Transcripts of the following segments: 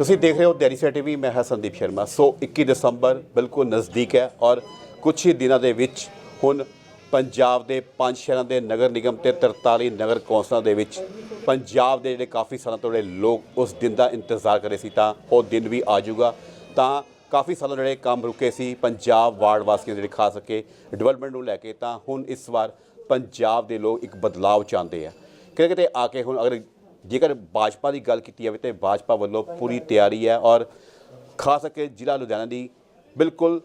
ਤੁਸੀਂ ਦੇਖ ਰਹੇ ਹੋ ਦੈਨਿਕ ਟੀਵੀ, ਮੈਂ ਹਾਂ ਸੰਦੀਪ ਸ਼ਰਮਾ। ਸੋ 21 ਦਸੰਬਰ ਬਿਲਕੁਲ ਨਜ਼ਦੀਕ ਹੈ ਔਰ ਕੁਝ ਹੀ ਦਿਨਾਂ ਦੇ ਵਿੱਚ ਹੁਣ ਪੰਜਾਬ ਦੇ ਪੰਜ ਸ਼ਹਿਰਾਂ ਦੇ ਨਗਰ ਨਿਗਮ ਤੇ 43 ਨਗਰ ਕੌਂਸਲਾਂ ਦੇ ਵਿੱਚ ਪੰਜਾਬ ਦੇ ਜਿਹੜੇ ਕਾਫੀ ਸਾਲਾਂ ਤੋਂ ਜਿਹੜੇ ਲੋਕ ਉਸ ਦਿਨ ਦਾ ਇੰਤਜ਼ਾਰ ਕਰ ਰਹੇ ਸੀ, ਤਾਂ ਉਹ ਦਿਨ ਵੀ ਆ ਜਾਊਗਾ। ਤਾਂ ਕਾਫੀ ਸਾਲਾਂ ਜਿਹੜੇ ਕੰਮ ਰੁਕੇ ਸੀ ਪੰਜਾਬ ਵਾਰਡ ਵਾਸੀਆਂ ਜਿਹੜੇ ਖਾ ਸਕੇ ਡਿਵੈਲਪਮੈਂਟ ਨੂੰ ਲੈ ਕੇ, ਤਾਂ ਹੁਣ ਇਸ ਵਾਰ ਪੰਜਾਬ ਦੇ ਲੋਕ ਇੱਕ ਬਦਲਾਅ ਚਾਹੁੰਦੇ ਆ। ਕਿਤੇ ਕਿਤੇ ਆ ਕੇ ਹੁਣ ਅਗਰ ਜੇਕਰ ਭਾਜਪਾ ਦੀ ਗੱਲ ਕੀਤੀ ਜਾਵੇ ਤੇ ਭਾਜਪਾ ਵੱਲੋਂ ਪੂਰੀ ਤਿਆਰੀ ਹੈ ਔਰ ਖਾਸ ਕਰਕੇ ਜ਼ਿਲ੍ਹਾ ਲੁਧਿਆਣਾ ਦੀ ਬਿਲਕੁਲ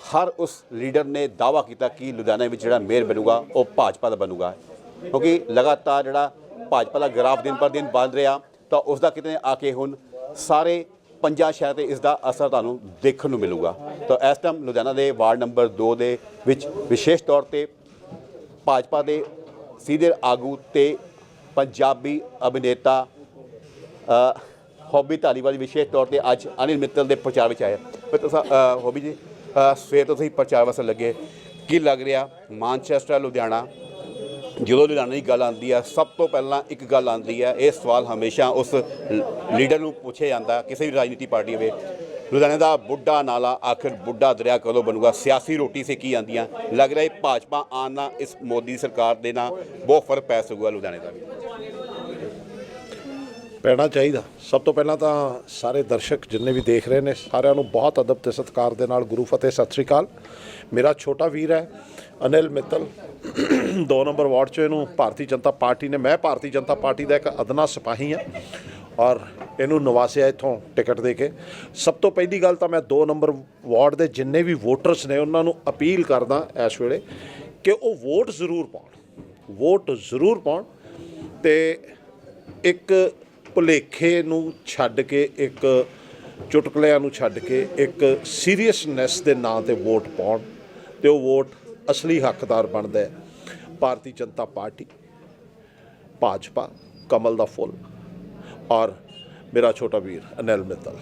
ਹਰ ਉਸ ਲੀਡਰ ਨੇ ਦਾਵਾ ਕੀਤਾ ਕਿ ਲੁਧਿਆਣਾ ਵਿੱਚ ਜਿਹੜਾ ਮੇਅਰ ਬਣੂਗਾ ਉਹ ਭਾਜਪਾ ਦਾ ਬਣੂਗਾ। ਕਿਉਂਕਿ ਲਗਾਤਾਰ ਜਿਹੜਾ ਭਾਜਪਾ ਦਾ ਗ੍ਰਾਫ ਦਿਨ ਪਰ ਦਿਨ ਬਣ ਰਿਹਾ, ਤਾਂ ਉਸ ਦਾ ਕਿਤੇ ਆ ਕੇ ਹੁਣ ਸਾਰੇ ਪੰਜਾਂ ਸ਼ਹਿਰ ਤੇ ਇਸ ਦਾ ਅਸਰ ਤੁਹਾਨੂੰ ਦੇਖਣ ਨੂੰ ਮਿਲੂਗਾ। ਤਾਂ ਇਸ ਟਾਈਮ ਲੁਧਿਆਣਾ ਦੇ ਵਾਰਡ ਨੰਬਰ 2 ਦੇ ਵਿੱਚ ਵਿਸ਼ੇਸ਼ ਤੌਰ ਤੇ ਭਾਜਪਾ ਦੇ ਸੀਨੀਅਰ ਆਗੂ ਤੇ ਪੰਜਾਬੀ ਅਭਿਨੇਤਾ ਅ, ਹੌਬੀ ਧਾਲੀਵਾਲ ਜੀ ਵਿਸ਼ੇਸ਼ ਤੌਰ ਤੇ ਅੱਜ ਅਨਿਲ ਮਿੱਤਲ ਦੇ ਪ੍ਰਚਾਰ ਵਿੱਚ ਆਏ ਪਰ ਤੁਸੀਂ ਅ, ਹੌਬੀ ਜੀ ਸਵੇਰ ਤੋਂ ਤੁਸੀਂ ਪ੍ਰਚਾਰ ਵਾਸਤੇ ਲੱਗੇ। ਕੀ ਲੱਗ ਰਿਹਾ? ਮਾਨਚੈਸਟਰ ਲੁਧਿਆਣਾ। ਜਦੋਂ ਲੁਧਿਆਣਾ ਦੀ ਗੱਲ ਆਉਂਦੀ ਹੈ ਸਭ ਤੋਂ ਪਹਿਲਾਂ ਇੱਕ ਗੱਲ ਆਉਂਦੀ ਹੈ ਇਹ ਸਵਾਲ ਹਮੇਸ਼ਾ ਉਸ ਲੀਡਰ ਨੂੰ ਪੁੱਛਿਆ ਜਾਂਦਾ ਕਿਸੇ ਵੀ ਰਾਜਨੀਤੀ ਪਾਰਟੀ ਹੋਵੇ ਲੁਧਿਆਣੇ ਦਾ ਬੁੱਢਾ ਨਾਲਾ ਆਖਿਰ ਬੁੱਢਾ ਦਰਿਆ ਕਦੋਂ ਬਣੂਗਾ? ਸਿਆਸੀ ਰੋਟੀ ਸੇ ਕੀ ਆਂਦੀਆਂ? ਲੱਗ ਰਿਹਾ ਹੈ ਭਾਜਪਾ ਆਉਣ ਨਾਲ ਇਸ ਮੋਦੀ ਸਰਕਾਰ ਦੇ ਨਾਲ ਬਹੁਤ ਫ਼ਰਕ ਪੈ ਸਕੂਗਾ ਲੁਧਿਆਣੇ ਦਾ ਵੀ। ਪੈਣਾ ਚਾਹੀਦਾ। ਸਭ ਤੋਂ ਪਹਿਲਾਂ ਤਾਂ ਸਾਰੇ ਦਰਸ਼ਕ ਜਿੰਨੇ ਵੀ ਦੇਖ ਰਹੇ ਨੇ, ਸਾਰਿਆਂ ਨੂੰ ਬਹੁਤ ਅਦਬ ਤੇ ਸਤਿਕਾਰ ਦੇ ਨਾਲ ਗੁਰੂ ਫਤਿਹ, ਸਤਿ ਸ੍ਰੀ ਅਕਾਲ। ਮੇਰਾ ਛੋਟਾ ਵੀਰ ਹੈ, ਅਨਿਲ ਮਿੱਤਲ। 2 ਨੰਬਰ ਵਾਰਡ 'ਚ ਇਹਨੂੰ ਭਾਰਤੀ ਜਨਤਾ ਪਾਰਟੀ ਨੇ, ਮੈਂ ਭਾਰਤੀ ਜਨਤਾ ਪਾਰਟੀ ਦਾ ਇੱਕ ਅਦਨਾ ਸਿਪਾਹੀ ਹਾਂ। ਔਰ ਇਹਨੂੰ ਨਵਾਸਿਆ ਇੱਥੋਂ ਟਿਕਟ ਦੇ ਕੇ। ਸਭ ਤੋਂ ਪਹਿਲੀ ਗੱਲ ਤਾਂ ਮੈਂ 2 ਨੰਬਰ ਵਾਰਡ ਦੇ ਜਿੰਨੇ ਵੀ ਵੋਟਰਸ ਨੇ ਉਹਨਾਂ ਨੂੰ ਅਪੀਲ ਕਰਦਾ ਇਸ ਵੇਲੇ ਕਿ ਉਹ ਵੋਟ ਜ਼ਰੂਰ ਪਾਉਣ। ਵੋਟ ਜ਼ਰੂਰ ਪਾਉਣ ਤੇ ਇੱਕ ਭੁਲੇਖੇ ਨੂੰ ਛੱਡ ਕੇ, ਇੱਕ ਚੁਟਕਲਿਆਂ ਨੂੰ ਛੱਡ ਕੇ, ਇੱਕ ਸੀਰੀਅਸਨੈਸ ਦੇ ਨਾਂ ਤੇ ਵੋਟ ਪਾਉਣ ਤੇ ਉਹ ਵੋਟ ਅਸਲੀ ਹੱਕਦਾਰ ਬਣਦਾ ਹੈ। ਭਾਰਤੀ ਜਨਤਾ ਪਾਰਟੀ, ਭਾਜਪਾ, ਕਮਲ ਦਾ ਫੁੱਲ। ਔਰ ਮੇਰਾ ਛੋਟਾ ਵੀਰ ਅਨਿਲ ਮਿੱਤਲ।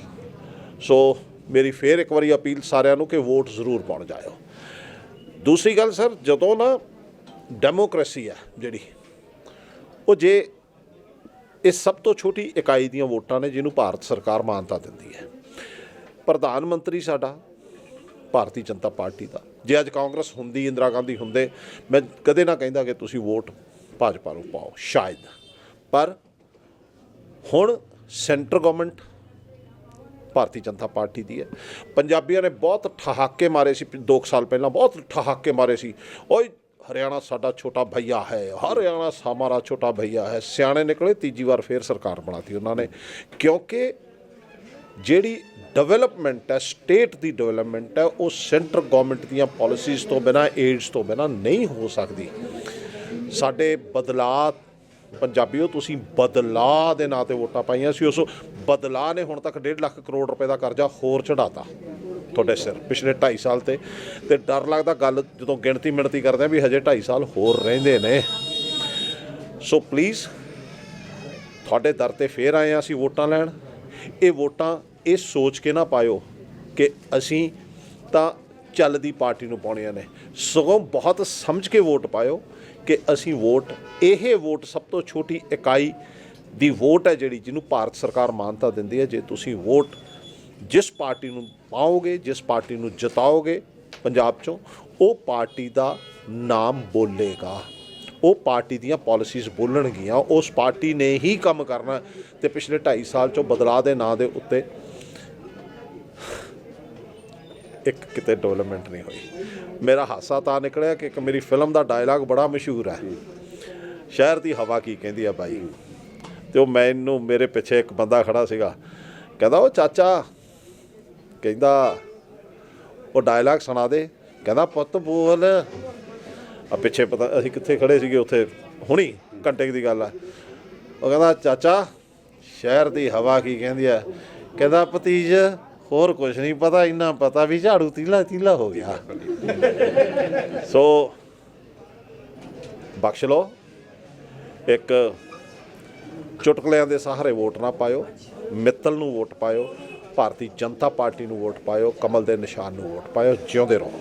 ਸੋ ਮੇਰੀ ਫੇਰ ਇੱਕ ਵਾਰੀ ਅਪੀਲ ਸਾਰਿਆਂ ਨੂੰ ਕਿ ਵੋਟ ਜ਼ਰੂਰ ਪਾਉਣ ਜਾਇਓ। ਦੂਸਰੀ ਗੱਲ ਸਰ, ਜਦੋਂ ਨਾ ਡੈਮੋਕ੍ਰੇਸੀ ਹੈ ਜਿਹੜੀ, ਉਹ ਜੇ ਇਹ ਸਭ ਤੋਂ ਛੋਟੀ ਇਕਾਈ ਦੀਆਂ ਵੋਟਾਂ ਨੇ ਜਿਹਨੂੰ ਭਾਰਤ ਸਰਕਾਰ ਮਾਨਤਾ ਦਿੰਦੀ ਹੈ, ਪ੍ਰਧਾਨ ਮੰਤਰੀ ਸਾਡਾ, ਭਾਰਤੀ ਜਨਤਾ ਪਾਰਟੀ ਦਾ, ਜੇ ਅੱਜ ਕਾਂਗਰਸ ਹੁੰਦੀ, ਇੰਦਰਾ ਗਾਂਧੀ ਹੁੰਦੇ, ਮੈਂ ਕਦੇ ਨਾ ਕਹਿੰਦਾ ਕਿ ਤੁਸੀਂ ਵੋਟ ਭਾਜਪਾ ਨੂੰ ਪਾਓ, ਸ਼ਾਇਦ। ਪਰ ਹੁਣ centre government Bharatiya Janata Party ਦੀ ਹੈ। ਪੰਜਾਬੀਆਂ ਨੇ ਬਹੁਤ ਠਹਾਕੇ ਮਾਰੇ ਸੀ 2 ਸਾਲ ਪਹਿਲਾਂ ਬਹੁਤ ਠਹਾਕੇ ਮਾਰੇ ਸੀ। ਓਏ, ਹਰਿਆਣਾ ਸਾਡਾ ਛੋਟਾ ਭਈਆ ਹੈ, ਹਰਿਆਣਾ ਸਾਮਾਰਾ ਛੋਟਾ ਭਈਆ ਹੈ। ਸਿਆਣੇ ਨਿਕਲੇ, ਤੀਜੀ ਵਾਰ ਫੇਰ ਸਰਕਾਰ ਬਣਾਤੀ ਉਹਨਾਂ ਨੇ। ਕਿਉਂਕਿ ਜਿਹੜੀ ਡਿਵੈਲਪਮੈਂਟ ਹੈ ਸਟੇਟ ਦੀ ਡਿਵੈਲਪਮੈਂਟ ਹੈ, ਉਹ ਸੈਂਟਰ ਗਵਰਨਮੈਂਟ ਦੀਆਂ ਪਾਲਿਸੀਜ਼ ਤੋਂ ਬਿਨਾ ਏਡਸ ਤੋਂ ਬਿਨਾ ਨਹੀਂ ਹੋ ਸਕਦੀ। ਸਾਡੇ ਬਦਲਾਅ ਪੰਜਾਬੀਓ, ਤੁਸੀਂ ਬਦਲਾਅ ਦੇ ਨਾਂ ਤੇ ਵੋਟਾਂ ਪਾਈਆਂ ਸੀ, ਉਸ ਬਦਲਾਅ ਨੇ ਹੁਣ ਤੱਕ 1.5 ਲੱਖ ਕਰੋੜ ਰੁਪਏ ਦਾ ਕਰਜ਼ਾ ਹੋਰ ਚੜਾਤਾ ਤੁਹਾਡੇ ਸਿਰ, ਪਿਛਲੇ 2.5 ਸਾਲ ਤੇ। ਤੇ ਡਰ ਲੱਗਦਾ ਗੱਲ ਜਦੋਂ ਗਿਣਤੀ ਮਿਣਤੀ ਕਰਦੇ ਆ ਵੀ ਹਜੇ 2.5 ਸਾਲ ਹੋਰ ਰਹਿੰਦੇ ਨੇ। ਸੋ ਪਲੀਜ਼ ਤੁਹਾਡੇ ਦਰ ਤੇ ਫੇਰ ਆਏ ਆ ਅਸੀਂ ਵੋਟਾਂ ਲੈਣ। ਇਹ ਵੋਟਾਂ ਇਹ ਸੋਚ ਕੇ ਨਾ ਪਾਇਓ ਕਿ ਅਸੀਂ ਤਾਂ ਚੱਲਦੀ ਪਾਰਟੀ ਨੂੰ ਪਾਉਣੀਆਂ ਨੇ। ਸਗੋਂ ਬਹੁਤ ਸਮਝ ਕੇ ਵੋਟ ਪਾਇਓ ਕਿ ਅਸੀਂ ਵੋਟ, ਇਹ ਵੋਟ ਸਭ ਤੋਂ ਛੋਟੀ ਇਕਾਈ ਦੀ ਵੋਟ ਹੈ ਜਿਹੜੀ ਜਿਹਨੂੰ ਭਾਰਤ ਸਰਕਾਰ ਮਾਨਤਾ ਦਿੰਦੀ ਹੈ। ਜੇ ਤੁਸੀਂ ਵੋਟ ਜਿਸ ਪਾਰਟੀ ਨੂੰ ਪਾਓਗੇ, ਜਿਸ ਪਾਰਟੀ ਨੂੰ ਜਿਤਾਓਗੇ ਪੰਜਾਬ ਚੋਂ, ਉਹ ਪਾਰਟੀ ਦਾ ਨਾਮ ਬੋਲੇਗਾ। ਉਹ ਪਾਰਟੀ ਦੀਆਂ ਪਾਲਿਸੀਜ਼ ਬੋਲਣਗੀਆਂ। ਉਸ ਪਾਰਟੀ ਨੇ ਹੀ ਕੰਮ ਕਰਨਾ ਤੇ ਪਿਛਲੇ 2.5 ਸਾਲ ਚੋਂ ਬਦਲਾਅ ਦੇ ਨਾਂ ਦੇ ਉੱਤੇ ਇੱਕ ਕਿਤੇ ਡਿਵੈਲਪਮੈਂਟ ਨਹੀਂ ਹੋਈ। ਮੇਰਾ ਹਾਸਾ ਤਾਂ ਨਿਕਲਿਆ ਕਿ ਇੱਕ ਮੇਰੀ ਫਿਲਮ ਦਾ ਡਾਇਲਾਗ ਬੜਾ ਮਸ਼ਹੂਰ ਹੈ। ਸ਼ਹਿਰ ਦੀ ਹਵਾ ਕੀ ਕਹਿੰਦੀ ਆ ਬਾਈ? ਤੇ ਉਹ ਮੈਨੂੰ ਮੇਰੇ ਪਿੱਛੇ ਇੱਕ ਬੰਦਾ ਖੜਾ ਸੀਗਾ। ਕਹਿੰਦਾ, ਉਹ ਚਾਚਾ। ਕਹਿੰਦਾ, ਉਹ ਡਾਇਲਾਗ ਸੁਣਾ ਦੇ। ਕਹਿੰਦਾ, ਪੁੱਤ ਬੋਲ। ਆ ਪਿੱਛੇ ਪਤਾ ਅਸੀਂ ਕਿੱਥੇ ਖੜੇ ਸੀਗੇ ਉੱਥੇ। ਹੁਣੀ ਘੰਟੇ ਦੀ ਗੱਲ ਆ। ਉਹ ਕਹਿੰਦਾ, ਚਾਚਾ, ਸ਼ਹਿਰ ਦੀ ਹਵਾ ਕੀ ਕਹਿੰਦੀ ਆ? ਕਹਿੰਦਾ, ਭਤੀਜ ਹੋਰ ਕੁਝ ਨਹੀਂ, ਪਤਾ ਇੰਨਾ ਪਤਾ ਵੀ ਝਾੜੂ ਤੀਲਾ ਤੀਲਾ ਹੋ ਗਿਆ। ਸੋ ਬਖਸ਼ ਲਓ। ਇੱਕ ਚੁਟਕਲਿਆਂ ਦੇ ਸਹਾਰੇ ਵੋਟ ਨਾ ਪਾਇਓ, ਮਿੱਤਲ ਨੂੰ ਵੋਟ ਪਾਇਓ, ਭਾਰਤੀ ਜਨਤਾ ਪਾਰਟੀ ਨੂੰ ਵੋਟ ਪਾਇਓ, ਕਮਲ ਦੇ ਨਿਸ਼ਾਨ ਨੂੰ ਵੋਟ ਪਾਇਓ, ਜਿਉਂਦੇ ਰਹੋ।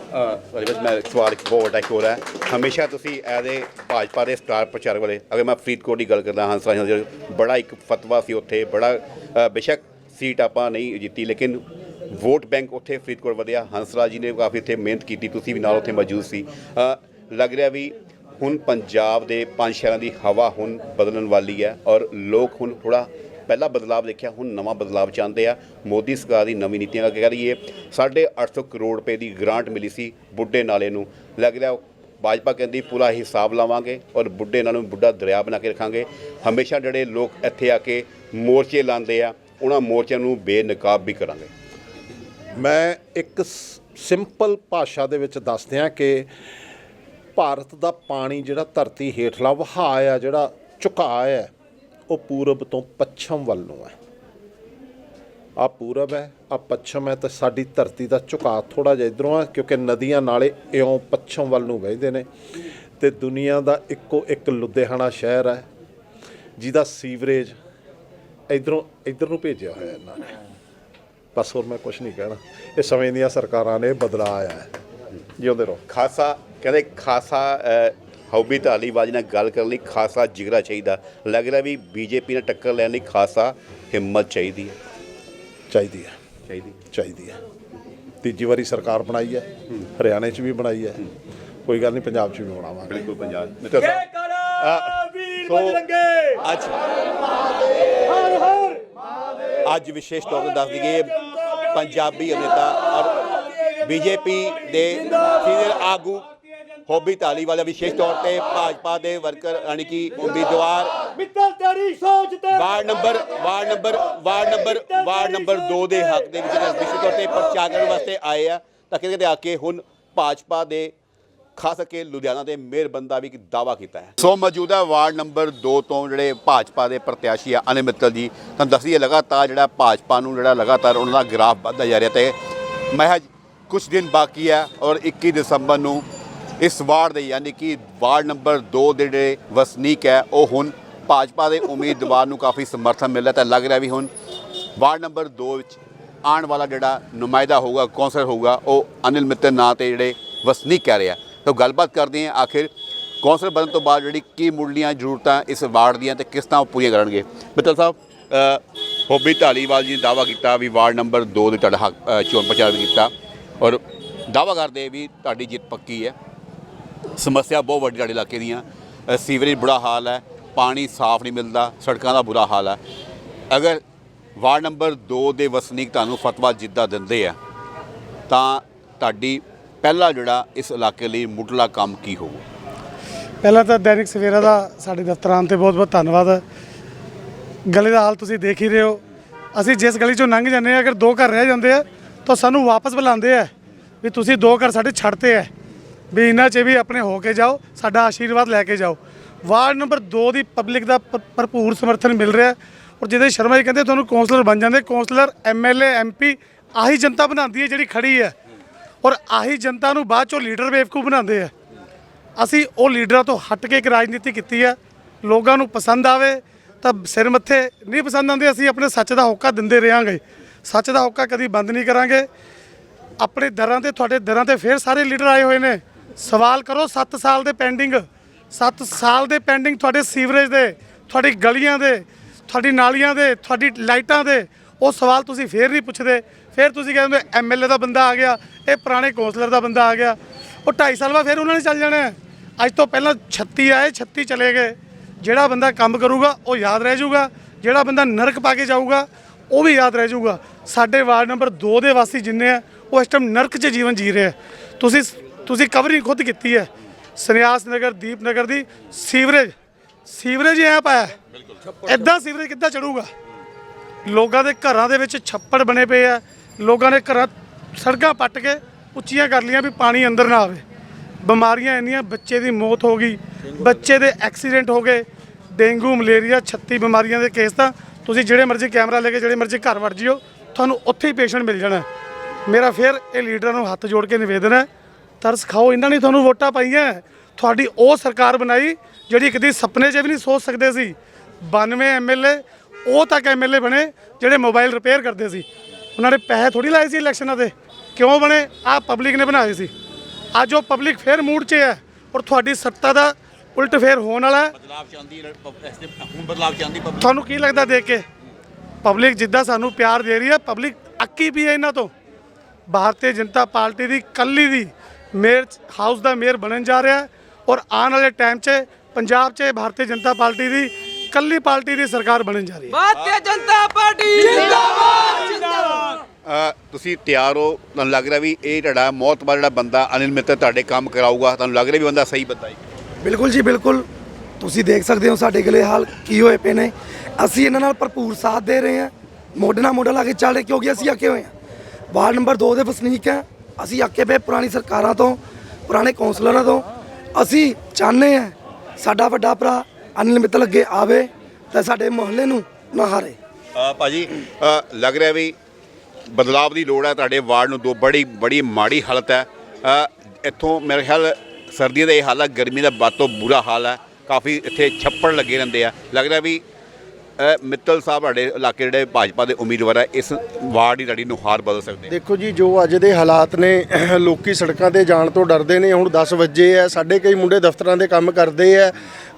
ਅਜੇ ਮੈਂ ਇੱਕ ਸਵਾਲ, ਇੱਕ ਬਹੁਤ ਵੱਡਾ ਇੱਕ ਹੋਰ ਹੈ। ਹਮੇਸ਼ਾ ਤੁਸੀਂ ਐਦੇ ਭਾਜਪਾ ਦੇ ਸਟਾਰ ਪ੍ਰਚਾਰਕ ਵਾਲੇ, ਅਗਰ ਮੈਂ ਫਰੀਦਕੋਟ ਦੀ ਗੱਲ ਕਰਦਾ, ਹਾਂ ਸਾਈਂ ਬੜਾ ਇੱਕ ਫਤਵਾ ਸੀ ਉੱਥੇ, ਬੜਾ ਬੇਸ਼ੱਕ ਸੀਟ ਆਪਾਂ ਨਹੀਂ ਜਿੱਤੀ, ਲੇਕਿਨ ਵੋਟ ਬੈਂਕ ਉੱਥੇ ਫਰੀਦਕੋਟ ਵਧਿਆ। ਹੰਸਰਾਜ ਜੀ ਨੇ ਕਾਫੀ ਇੱਥੇ ਮਿਹਨਤ ਕੀਤੀ, ਤੁਸੀਂ ਵੀ ਨਾਲ ਉੱਥੇ ਮੌਜੂਦ ਸੀ। ਲੱਗ ਰਿਹਾ ਵੀ ਹੁਣ ਪੰਜਾਬ ਦੇ ਪੰਜ ਸ਼ਹਿਰਾਂ ਦੀ ਹਵਾ ਹੁਣ ਬਦਲਣ ਵਾਲੀ ਹੈ ਔਰ ਲੋਕ ਹੁਣ ਥੋੜਾ ਪਹਿਲਾ ਬਦਲਾਵ ਦੇਖਿਆ, ਹੁਣ ਨਵਾਂ ਬਦਲਾਵ ਚਾਹੁੰਦੇ ਆ। ਮੋਦੀ ਸਰਕਾਰ ਦੀ ਨਵੀਂ ਨੀਤੀਆਂ ਦਾ ਕਹਿ ਰਹੀਏ 850 ਕਰੋੜ ਰੁਪਏ ਦੀ ਗ੍ਰਾਂਟ ਮਿਲੀ ਸੀ ਬੁੱਢੇ ਨਾਲੇ ਨੂੰ। ਲੱਗ ਰਿਹਾ ਭਾਜਪਾ ਕਹਿੰਦੀ, ਪੂਰਾ ਹਿਸਾਬ ਲਾਵਾਂਗੇ ਔਰ ਬੁੱਢੇ ਨਾਲੇ ਨੂੰ ਬੁੱਢਾ ਦਰਿਆ ਬਣਾ ਕੇ ਰੱਖਾਂਗੇ। ਹਮੇਸ਼ਾ ਜਿਹੜੇ ਲੋਕ ਇੱਥੇ ਆ ਕੇ ਮੋਰਚੇ ਲਾਉਂਦੇ ਆ ਉਹਨਾਂ ਮੋਰਚਿਆਂ ਨੂੰ ਬੇਨਕਾਬ ਵੀ ਕਰਾਂਗੇ। ਮੈਂ ਇੱਕ ਸਿੰਪਲ ਭਾਸ਼ਾ ਦੇ ਵਿੱਚ ਦੱਸਦਿਆਂ ਕਿ ਭਾਰਤ ਦਾ ਪਾਣੀ ਜਿਹੜਾ ਧਰਤੀ ਹੇਠਲਾ ਵਹਾਅ ਆ, ਜਿਹੜਾ ਝੁਕਾਅ ਹੈ ਉਹ ਪੂਰਬ ਤੋਂ ਪੱਛਮ ਵੱਲ ਨੂੰ ਹੈ ਆ ਪੂਰਬ ਹੈ ਆ ਪੱਛਮ ਹੈ ਤਾਂ ਸਾਡੀ ਧਰਤੀ ਦਾ ਝੁਕਾਅ ਥੋੜਾ ਜਿਹਾ ਇਧਰੋਂ ਆ, ਕਿਉਂਕਿ ਨਦੀਆਂ ਨਾਲੇ ਇਉਂ ਪੱਛਮ ਵੱਲ ਨੂੰ ਵਹਿੰਦੇ ਨੇ ਤੇ ਦੁਨੀਆ ਦਾ ਇੱਕੋ ਇੱਕ ਲੁਧਿਆਣਾ ਸ਼ਹਿਰ ਹੈ, ਜਿਹਦਾ ਸੀਵਰੇਜ ਇਧਰੋਂ ਇਧਰ ਨੂੰ ਭੇਜਿਆ ਹੋਇਆ ਇਹਨਾਂ ਨੇ। ਬਸ ਹੋਰ ਮੈਂ ਕੁਝ ਨਹੀਂ ਕਹਿਣਾ। ਇਹ ਸਮੇਂ ਦੀਆਂ ਸਰਕਾਰਾਂ ਨੇ ਬਦਲਾ ਆਇਆ ਹੈ। ਜਿਉਂਦੇ ਰਹੋ। ਖਾਸਾ ਕਹਿੰਦੇ ਖਾਸਾ ਹੌਬੀ ਧਾਲੀਬਾਜ਼ ਨਾਲ ਗੱਲ ਕਰਨ ਲਈ ਖਾਸਾ ਜਿਗਰਾ ਚਾਹੀਦਾ। ਲੱਗ ਰਿਹਾ ਵੀ ਬੀਜੇਪੀ ਨਾਲ ਟੱਕਰ ਲੈਣ ਲਈ ਖਾਸਾ ਹਿੰਮਤ ਚਾਹੀਦੀ ਹੈ। ਚਾਹੀਦੀ ਹੈ। ਚਾਹੀਦੀ। ਚਾਹੀਦੀ ਹੈ। ਤੀਜੀ ਵਾਰੀ ਸਰਕਾਰ ਬਣਾਈ ਹੈ। ਹਰਿਆਣੇ 'ਚ ਵੀ ਬਣਾਈ ਹੈ। ਕੋਈ ਗੱਲ ਨਹੀਂ ਪੰਜਾਬ 'ਚ ਵੀ ਬਣਾਵਾਂਗੇ। ਬਿਲਕੁਲ ਪੰਜਾਬ ਵੀਰ ਬਜਰੰਗੇ ਅੱਜ ਹਰ ਹਰ। ਅੱਜ ਵਿਸ਼ੇਸ਼ ਤੌਰ ਤੇ ਦੱਸ ਦਈਏ ਪੰਜਾਬੀ ਅਭਿਨੇਤਾ ਔਰ ਬੀਜੇਪੀ ਦੇ ਸੀਨੀਅਰ ਆਗੂ ਹੌਬੀ ਧਾਲੀਵਾਲ ਵਿਸ਼ੇਸ਼ ਤੌਰ ਤੇ ਭਾਜਪਾ ਦੇ ਵਰਕਰ ਯਾਨੀ ਕਿ ਉਮੀਦਵਾਰ। ਮਿੱਤਲ ਤੇਰੀ ਸੋਚ ਤੇ ward number ward number ward number ward number 2 ਦੇ ਹੱਕ ਦੇ ਵਿੱਚ ਵਿਸ਼ੇਸ਼ ਤੌਰ ਤੇ ਪ੍ਰਚਾਰ ਕਰਨ ਵਾਸਤੇ ਆਏ ਆ। ਤਾਂ ਕਿਤੇ ਕਿਤੇ ਆ ਕੇ ਹੁਣ ਭਾਜਪਾ ਦੇ ਖਾਸ ਕਰਕੇ ਲੁਧਿਆਣਾ ਦੇ ਮੇਅਰ ਬੰਦਾ ਵੀ ਇੱਕ ਦਾਵਾ ਕੀਤਾ ਹੈ। ਸੋ ਮੌਜੂਦਾ ਵਾਰਡ ਨੰਬਰ 2 ਤੋਂ ਜਿਹੜੇ ਭਾਜਪਾ ਦੇ ਪ੍ਰਤਿਆਸ਼ੀ ਆ ਅਨਿਲ ਮਿੱਤਲ ਜੀ, ਤੁਹਾਨੂੰ ਦੱਸਦੀ ਹੈ ਲਗਾਤਾਰ ਜਿਹੜਾ ਭਾਜਪਾ ਨੂੰ ਜਿਹੜਾ ਲਗਾਤਾਰ ਉਹਨਾਂ ਦਾ ਗ੍ਰਾਫ ਵੱਧਦਾ ਜਾ ਰਿਹਾ ਤੇ ਮਹਿਜ ਕੁਝ ਦਿਨ ਬਾਕੀ ਹੈ ਔਰ 21 ਦਸੰਬਰ ਨੂੰ ਇਸ ਵਾਰਡ ਦੇ ਯਾਨੀ ਕਿ ਵਾਰਡ ਨੰਬਰ 2 ਦੇ ਜਿਹੜੇ ਵਸਨੀਕ ਹੈ, ਉਹ ਹੁਣ ਭਾਜਪਾ ਦੇ ਉਮੀਦਵਾਰ ਨੂੰ ਕਾਫੀ ਸਮਰਥਨ ਮਿਲ ਰਿਹਾ ਤਾਂ ਲੱਗ ਰਿਹਾ ਵੀ ਹੁਣ ਵਾਰਡ ਨੰਬਰ 2 ਵਿੱਚ ਆਉਣ ਵਾਲਾ ਜਿਹੜਾ ਨੁਮਾਇੰਦਾ ਹੋਊਗਾ, ਕੌਂਸਲਰ ਹੋਊਗਾ, ਉਹ ਅਨਿਲ ਮਿੱਤਲ ਨਾਂ ਤੇ ਜਿਹੜੇ ਵਸਨੀਕ ਕਹਿ ਰਿਹਾ। ਤਾਂ ਗੱਲਬਾਤ ਕਰਦੇ ਹਾਂ, ਆਖਿਰ ਕੌਂਸਲਰ ਬਣਨ ਤੋਂ ਬਾਅਦ ਜਿਹੜੀ ਕੀ ਮੁੱਢਲੀਆਂ ਜ਼ਰੂਰਤਾਂ ਇਸ ਵਾਰਡ ਦੀਆਂ ਤੇ ਕਿਸ ਤਰ੍ਹਾਂ ਉਹ ਪੂਰੀਆਂ ਕਰਨਗੇ? ਮਿੱਤਲ ਸਾਹਿਬ ਹੋਬੀ ਢਾਲੀਵਾਲ ਜੀ ਨੇ ਦਾਵਾ ਕੀਤਾ ਵੀ ਵਾਰਡ ਨੰਬਰ 2 ਦੇ ਤੁਹਾਡਾ ਹੱਕ ਚੋਣ ਪ੍ਰਚਾਰ ਵੀ ਕੀਤਾ ਔਰ ਦਾਵਾ ਕਰਦੇ ਵੀ ਤੁਹਾਡੀ ਜਿੱਤ ਪੱਕੀ ਹੈ। ਸਮੱਸਿਆ ਬਹੁਤ ਵੱਡੀ ਸਾਡੇ ਇਲਾਕੇ ਦੀਆਂ ਸੀਵਰੇਜ ਬੁਰਾ ਹਾਲ ਹੈ, ਪਾਣੀ ਸਾਫ਼ ਨਹੀਂ ਮਿਲਦਾ, ਸੜਕਾਂ ਦਾ ਬੁਰਾ ਹਾਲ ਹੈ। ਅਗਰ ਵਾਰਡ ਨੰਬਰ 2 ਦੇ ਵਸਨੀਕ ਤੁਹਾਨੂੰ ਫਤਵਾ ਜਿੱਦਾਂ ਦਿੰਦੇ ਆ, ਤਾਂ ਤੁਹਾਡੀ ਪਹਿਲਾ ਜਿਹੜਾ ਇਸ ਇਲਾਕੇ ਲਈ ਮੁੱਢਲਾ ਕੰਮ ਕੀ ਹੋਊਗਾ ਪਹਿਲਾਂ ਤਾਂ ਦੈਨਿਕ ਸਵੇਰਾ ਦਾ ਸਾਡੇ ਦਫ਼ਤਰਾਂ ਤੇ ਬਹੁਤ-ਬਹੁਤ ਧੰਨਵਾਦ। ਗਲੀ ਦਾ ਹਾਲ ਤੁਸੀਂ ਦੇਖ ਹੀ ਰਹੇ ਹੋ। ਅਸੀਂ ਜਿਸ ਗਲੀ ਚੋਂ ਲੰਘ ਜਾਂਦੇ ਆ ਅਗਰ ਦੋ ਘਰ ਰਹਿ ਜਾਂਦੇ ਆ, ਤਾਂ ਸਾਨੂੰ ਵਾਪਸ ਬੁਲਾਉਂਦੇ ਆ ਵੀ ਤੁਸੀਂ ਦੋ ਘਰ ਸਾਡੇ ਛੱਡਤੇ ਆ। ਵੀ ਇਹਨਾਂ 'ਚ ਵੀ ਆਪਣੇ ਹੋ ਕੇ ਜਾਓ, ਸਾਡਾ ਆਸ਼ੀਰਵਾਦ ਲੈ ਕੇ ਜਾਓ। ਵਾਰਡ ਨੰਬਰ 2 ਦੀ ਪਬਲਿਕ ਦਾ ਭਰਪੂਰ ਸਮਰਥਨ ਮਿਲ ਰਿਹਾ ਔਰ ਜਿਹਦੇ ਸ਼ਰਮਾ ਜੀ ਕਹਿੰਦੇ ਤੁਹਾਨੂੰ ਕੌਂਸਲਰ ਬਣ ਜਾਂਦੇ। ਕੌਂਸਲਰ ਐਮਐਲਏ ਐਮਪੀ ਆਹੀ ਜਨਤਾ ਬਣਾਉਂਦੀ ਹੈ ਜਿਹੜੀ ਖੜੀ ਹੈ। ਔਰ ਆਹੀ ਜਨਤਾ ਨੂੰ ਬਾਅਦ ਚੋਂ ਲੀਡਰ ਬੇਵਕੂਫ ਬਣਾਉਂਦੇ ਆ। ਅਸੀਂ ਉਹ ਲੀਡਰਾਂ ਤੋਂ ਹਟ ਕੇ ਇੱਕ ਰਾਜਨੀਤੀ ਕੀਤੀ ਹੈ ਲੋਕਾਂ ਨੂੰ ਪਸੰਦ ਆਵੇ ਤਾਂ ਸਿਰ ਮੱਥੇ ਨਹੀਂ ਪਸੰਦ ਆਉਂਦੇ, ਅਸੀਂ ਆਪਣੇ ਸੱਚ ਦਾ ਹੋਕਾ ਦਿੰਦੇ ਰਹਾਂਗੇ। ਸੱਚ ਦਾ ਹੋਕਾ ਕਦੀ ਬੰਦ ਨਹੀਂ ਕਰਾਂਗੇ। ਆਪਣੇ ਦਰਾਂ ਤੇ, ਤੁਹਾਡੇ ਦਰਾਂ ਤੇ ਫੇਰ ਸਾਰੇ ਲੀਡਰ ਆਏ ਹੋਏ ਨੇ। ਸਵਾਲ ਕਰੋ 7 ਸਾਲ ਦੇ ਪੈਂਡਿੰਗ 7 ਸਾਲ ਦੇ ਪੈਂਡਿੰਗ ਤੁਹਾਡੇ ਸੀਵਰੇਜ ਦੇ, ਤੁਹਾਡੀ ਗਲੀਆਂ ਦੇ, ਤੁਹਾਡੀ ਨਾਲੀਆਂ ਦੇ, ਤੁਹਾਡੀ ਲਾਈਟਾਂ ਦੇ ਉਹ ਸਵਾਲ ਤੁਸੀਂ ਫੇਰ ਨਹੀਂ ਪੁੱਛਦੇ। ਫੇਰ ਤੁਸੀਂ ਕਹਿੰਦੇ ਐਮਐਲਏ ਦਾ ਬੰਦਾ ਆ ਗਿਆ ਇਹ ਪੁਰਾਣੇ ਕੌਂਸਲਰ ਦਾ ਬੰਦਾ ਆ ਗਿਆ। ਉਹ 2.5 ਸਾਲ ਬਾਅਦ ਫੇਰ ਉਹਨਾਂ ਨੇ ਚੱਲ ਜਾਣਾ। ਅੱਜ ਤੋਂ ਪਹਿਲਾਂ 36 ਆਏ 36 ਚਲੇ ਗਏ। ਜਿਹੜਾ ਬੰਦਾ ਕੰਮ ਕਰੂਗਾ ਉਹ ਯਾਦ ਰਹਿ ਜਾਊਗਾ। ਜਿਹੜਾ ਬੰਦਾ ਨਰਕ ਪਾ ਕੇ ਜਾਊਗਾ ਉਹ ਵੀ ਯਾਦ ਰਹਿ ਜਾਊਗਾ। ਸਾਡੇ ਵਾਰਡ ਨੰਬਰ 2 ਦੇ ਵਾਸੀ ਜਿੰਨੇ ਆ ਉਹ ਇਸ ਟਾਈਮ ਨਰਕ 'ਚ ਜੀਵਨ ਜੀ ਰਹੇ ਆ। ਤੁਸੀਂ ਤੁਸੀਂ ਕਵਰਿੰਗ ਖੁਦ ਕੀਤੀ ਹੈ। ਸੰਨਿਆਸ ਨਗਰ ਦੀਪ ਨਗਰ ਦੀ ਸੀਵਰੇਜ। ਸੀਵਰੇਜ ਹੀ ਐ ਪਾਇਆ। ਐਦਾਂ ਸੀਵਰੇਜ ਕਿੱਦਾਂ ਚੜੂਗਾ? ਲੋਕਾਂ ਦੇ ਘਰਾਂ ਦੇ ਵਿੱਚ ਛੱਪੜ ਬਣੇ ਪਏ ਆ। ਲੋਕਾਂ ਨੇ ਘਰਾਂ ਸੜਕਾਂ ਪੱਟ ਕੇ ਉੱਚੀਆਂ ਕਰ ਲੀਆਂ ਵੀ ਪਾਣੀ ਅੰਦਰ ਨਾ ਆਵੇ। ਬਿਮਾਰੀਆਂ ਇੰਨੀਆਂ, ਬੱਚੇ ਦੀ ਮੌਤ ਹੋ ਗਈ। ਬੱਚੇ ਦੇ ਐਕਸੀਡੈਂਟ ਹੋ ਗਏ। ਡੇਂਗੂ, ਮਲੇਰੀਆ 36 ਬਿਮਾਰੀਆਂ ਦੇ ਕੇਸ ਤਾਂ ਤੁਸੀਂ ਜਿਹੜੇ ਮਰਜ਼ੀ ਕੈਮਰਾ ਲੈ ਕੇ ਜਿਹੜੇ ਮਰਜ਼ੀ ਘਰ ਵੜ ਜਿਓ, ਤੁਹਾਨੂੰ ਉੱਥੇ ਹੀ ਪੇਸ਼ੈਂਟ ਮਿਲ ਜਾਣਾ। ਮੇਰਾ ਫਿਰ ਇਹ ਲੀਡਰਾਂ ਨੂੰ ਹੱਥ ਜੋੜ ਕੇ ਨਿਵੇਦਨ ਹੈ, ਤਰਸ ਖਾਓ, ਇਹਨਾਂ ਨੇ ਤੁਹਾਨੂੰ ਵੋਟਾਂ ਪਾਈਆਂ। ਤੁਹਾਡੀ ਉਹ ਸਰਕਾਰ ਬਣਾਈ ਜਿਹੜੀ ਕਦੀ ਸੁਪਨੇ 'ਚ ਵੀ ਨਹੀਂ ਸੋਚ ਸਕਦੇ ਸੀ। 92 ਐਮਐਲਏ ਉਹ ਤੱਕ ਐਮਐਲਏ ਬਣੇ ਜਿਹੜੇ ਮੋਬਾਈਲ ਰਿਪੇਅਰ ਕਰਦੇ ਸੀ। ਉਹਨਾਂ ਨੇ ਪੈਸੇ ਥੋੜੀ ਲਾਏ ਸੀ ਇਲੈਕਸ਼ਨਾਂ ਤੇ ਕਿਉਂ ਬਣੇ? ਆ ਪਬਲਿਕ ਨੇ ਬਣਾਏ ਸੀ। ਅੱਜ ਉਹ ਪਬਲਿਕ ਫੇਰ ਮੂਡ 'ਚ ਹੈ ਔਰ ਤੁਹਾਡੀ ਸੱਤਾ ਦਾ ਉਲਟ ਫੇਰ ਹੋਣ ਵਾਲਾ ਚਾਹੁੰਦੀ ਹੁਣ ਚਾਹੁੰਦੀ ਤੁਹਾਨੂੰ ਕੀ ਲੱਗਦਾ ਦੇਖ ਕੇ? ਪਬਲਿਕ ਜਿੱਦਾਂ ਸਾਨੂੰ ਪਿਆਰ ਦੇ ਰਹੀ ਹੈ ਪਬਲਿਕ ਅੱਕੀ ਵੀ ਹੈ ਇਹਨਾਂ ਤੋਂ। ਭਾਰਤੀ ਜਨਤਾ ਪਾਰਟੀ ਦੀ ਕੱਲੀ ਦੀ ਮੇਅਰ ਹਾਊਸ ਦਾ ਮੇਅਰ ਬਣਨ ਜਾ ਰਿਹਾ ਔਰ ਆਉਣ ਵਾਲੇ ਟਾਈਮ 'ਚ ਪੰਜਾਬ 'ਚ ਭਾਰਤੀ ਜਨਤਾ ਪਾਰਟੀ ਦੀ ਇਕੱਲੀ ਪਾਰਟੀ ਦੀ ਸਰਕਾਰ ਬਣਨ ਜਾ ਰਹੀ ਹੈ। ਭਾਰਤੀ ਜਨਤਾ ਪਾਰਟੀ। ਜਿੰਦਾਬਾਦ! ਜਿੰਦਾਬਾਦ ਤੁਸੀਂ ਤਿਆਰ ਹੋ ਤੁਹਾਨੂੰ ਲੱਗ ਰਿਹਾ ਵੀ ਇਹ ਤੁਹਾਡਾ ਮੌਤਬਾਰ ਜਿਹੜਾ ਬੰਦਾ ਅਨਿਲ ਮਿੱਤਰ ਤੁਹਾਡੇ ਕੰਮ ਕਰਾਊਗਾ ਤੁਹਾਨੂੰ ਲੱਗ ਰਿਹਾ ਵੀ ਬੰਦਾ ਸਹੀ ਬੰਦਾ ਹੈ? ਬਿਲਕੁਲ ਜੀ ਬਿਲਕੁਲ। ਤੁਸੀਂ ਦੇਖ ਸਕਦੇ ਹੋ ਸਾਡੇ ਗਲੇ ਹਾਲ ਕੀ ਹੋਏ ਪਏ ਨੇ। ਅਸੀਂ ਇਹਨਾਂ ਨਾਲ ਭਰਪੂਰ ਸਾਥ ਦੇ ਰਹੇ ਹਾਂ। ਮੋਢੇ ਨਾਲ ਮੋਢਾ ਲਾ ਕੇ ਚੱਲ ਰਹੇ ਕਿਉਂਕਿ ਅਸੀਂ ਆਕੇ ਹੋਏ ਹਾਂ। ਵਾਰਡ ਨੰਬਰ 2 ਦੇ ਵਸਨੀਕ ਹੈ। ਅਸੀਂ ਆਕੇ ਪਏ ਪੁਰਾਣੀ ਸਰਕਾਰਾਂ ਤੋਂ ਪੁਰਾਣੇ ਕੌਂਸਲਰਾਂ ਤੋਂ। ਅਸੀਂ ਚਾਹੁੰਦੇ ਹਾਂ ਸਾਡਾ ਵੱਡਾ ਭਰਾ ਅਨਿਲ ਮਿੱਤਲ ਅੱਗੇ ਆਵੇ ਤੇ ਸਾਡੇ ਮੁਹੱਲੇ ਨੂੰ ਨਾ ਹਾਰੇ। ਅ, ਭਾਜੀ ਅ, ਲੱਗ ਰਿਹਾ ਵੀ ਬਦਲਾਵ ਦੀ ਲੋੜ ਹੈ ਤੁਹਾਡੇ ਵਾਰਡ ਨੂੰ ਦੋ ਬੜੀ ਬੜੀ ਮਾੜੀ ਹਾਲਤ ਹੈ। ਅ, ਇੱਥੋਂ ਮੇਰੇ ਖਿਆਲ ਸਰਦੀਆਂ ਦਾ ਇਹ ਹਾਲ ਹੈ ਗਰਮੀ ਦਾ ਬਾਤ ਤੋਂ ਬੁਰਾ ਹਾਲ ਹੈ। ਕਾਫੀ ਇੱਥੇ ਛੱਪੜ ਲੱਗੇ ਰਹਿੰਦੇ ਆ। ਲੱਗ ਰਿਹਾ ਵੀ ਅ, ਮਿੱਤਲ ਸਾਹਿਬ ਤੁਹਾਡੇ ਇਲਾਕੇ ਜਿਹੜੇ ਭਾਜਪਾ ਦੇ ਉਮੀਦਵਾਰ ਹੈ ਇਸ ਵਾਰਡ ਦੀ ਤੁਹਾਡੀ ਨੁਹਾਰ ਬਦਲ ਸਕਦੇ ਨੇ ਦੇਖੋ ਜੀ ਜੋ ਅੱਜ ਦੇ ਹਾਲਾਤ ਨੇ ਲੋਕੀ ਸੜਕਾਂ ਤੇ ਜਾਣ ਤੋਂ ਡਰਦੇ ਨੇ। ਹੁਣ 10 ਵਜੇ ਆ ਸਾਡੇ ਕਈ ਮੁੰਡੇ ਦਫ਼ਤਰਾਂ ਦੇ ਕੰਮ ਕਰਦੇ ਆ।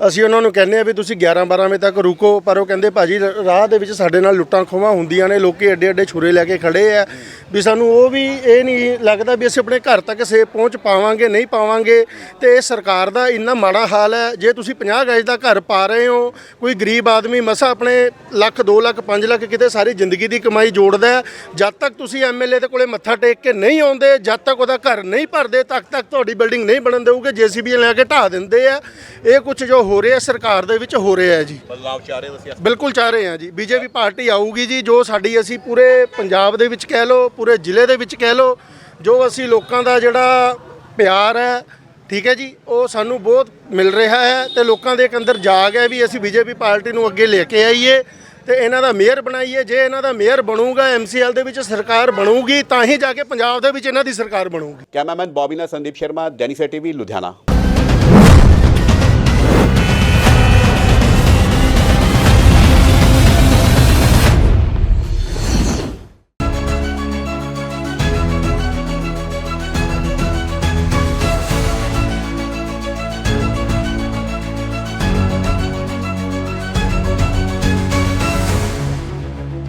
ਅਸੀਂ ਉਹਨਾਂ ਨੂੰ ਕਹਿੰਦੇ ਆ ਵੀ ਤੁਸੀਂ 11 12 ਵਜੇ ਤੱਕ ਰੁਕੋ, ਪਰ ਉਹ ਕਹਿੰਦੇ ਭਾਜੀ ਰ- ਰਾਹ ਦੇ ਵਿੱਚ ਸਾਡੇ ਨਾਲ ਲੁੱਟਾਂ ਖੋਹਾਂ ਹੁੰਦੀਆਂ ਨੇ, ਲੋਕੀ ਐਡੇ ਐਡੇ ਛੁਰੇ ਲੈ ਕੇ ਖੜੇ ਆ। ਵੀ ਸਾਨੂੰ ਉਹ ਵੀ ਇਹ ਨਹੀਂ ਲੱਗਦਾ ਵੀ ਅਸੀਂ ਆਪਣੇ ਘਰ ਤੱਕ ਸੇ ਪਹੁੰਚ ਪਾਵਾਂਗੇ, ਨਹੀਂ ਪਾਵਾਂਗੇ। ਤੇ ਇਹ ਸਰਕਾਰ ਦਾ ਇੰਨਾ ਮਾੜਾ ਹਾਲ ਹੈ, ਜੇ ਤੁਸੀਂ 50 ਗਜ ਦਾ ਘਰ ਪਾ ਰਹੇ ਹੋ, ਕੋਈ ਗਰੀਬ ਆਦਮੀ ਮਸਾ ਆਪਣੇ ਲੱਖ 2 ਲੱਖ 5 ਲੱਖ ਕਿਤੇ ਸਾਰੀ ਜ਼ਿੰਦਗੀ ਦੀ ਕਮਾਈ ਜੋੜਦਾ ਜਦ ਤੱਕ ਤੁਸੀਂ ਐਮਐਲਏ ਦੇ ਕੋਲੇ ਮੱਥਾ ਟੇਕ ਕੇ ਨਹੀਂ ਆਉਂਦੇ, ਜਦ ਤੱਕ ਉਹਦਾ ਘਰ ਨਹੀਂ ਭਰਦੇ ਤੱਕ ਤੱਕ ਤੁਹਾਡੀ ਬਿਲਡਿੰਗ ਨਹੀਂ ਬਣਨ ਦੇਊਗੇ ਜੀਸੀਬੀ ਲੈ ਕੇ ਢਾਹ ਦਿੰਦੇ ਆ। ਇਹ ਕੁਝ ਜੋ ਹੋ ਰਿਹਾ ਸਰਕਾਰ ਦੇ ਵਿੱਚ ਹੋ ਰਿਹਾ ਹੈ ਜੀ। ਬਦਲਾਵ ਚਾਹ ਰਹੇ ਤੁਸੀਂ ਬਿਲਕੁਲ ਚਾਹ ਰਹੇ ਹਾਂ ਜੀ। ਬੀਜੇਪੀ ਪਾਰਟੀ ਆਊਗੀ ਜੀ ਜੋ ਸਾਡੀ ਅਸੀਂ ਪੂਰੇ ਪੰਜਾਬ ਦੇ ਵਿੱਚ ਕਹਿ ਲਓ ਪੂਰੇ ਜ਼ਿਲ੍ਹੇ ਦੇ ਵਿੱਚ ਕਹਿ ਲਓ ਜੋ ਅਸੀਂ ਲੋਕਾਂ ਦਾ ਜਿਹੜਾ ਪਿਆਰ ਹੈ ਠੀਕ ਹੈ ਜੀ ਉਹ ਸਾਨੂੰ ਬਹੁਤ ਮਿਲ ਰਿਹਾ ਹੈ ਤੇ ਲੋਕਾਂ ਦੇ ਅੰਦਰ ਜਾਗ ਹੈ ਵੀ ਅਸੀਂ ਬੀਜੇਪੀ ਪਾਰਟੀ ਨੂੰ ਅੱਗੇ ਲੈ ਕੇ ਆਈਏ ਤੇ ਇਹਨਾਂ ਦਾ ਮੇਅਰ ਬਣਾਈਏ। ਜੇ ਇਹਨਾਂ ਦਾ ਮੇਅਰ ਬਣੂਗਾ ਐਮਸੀਐਲ ਦੇ ਵਿੱਚ ਸਰਕਾਰ ਬਣੂਗੀ ਤਾਂ ਹੀ ਜਾ ਕੇ ਪੰਜਾਬ ਦੇ ਵਿੱਚ ਇਹਨਾਂ ਦੀ ਸਰਕਾਰ ਬਣੂਗੀ। ਕੈਮਰਾਮੈਨ ਬੌਬੀ ਨਾਲ ਸੰਦੀਪ ਸ਼ਰਮਾ ਦੈਨਿਕ ਟੀਵੀ ਲੁਧਿਆਣਾ।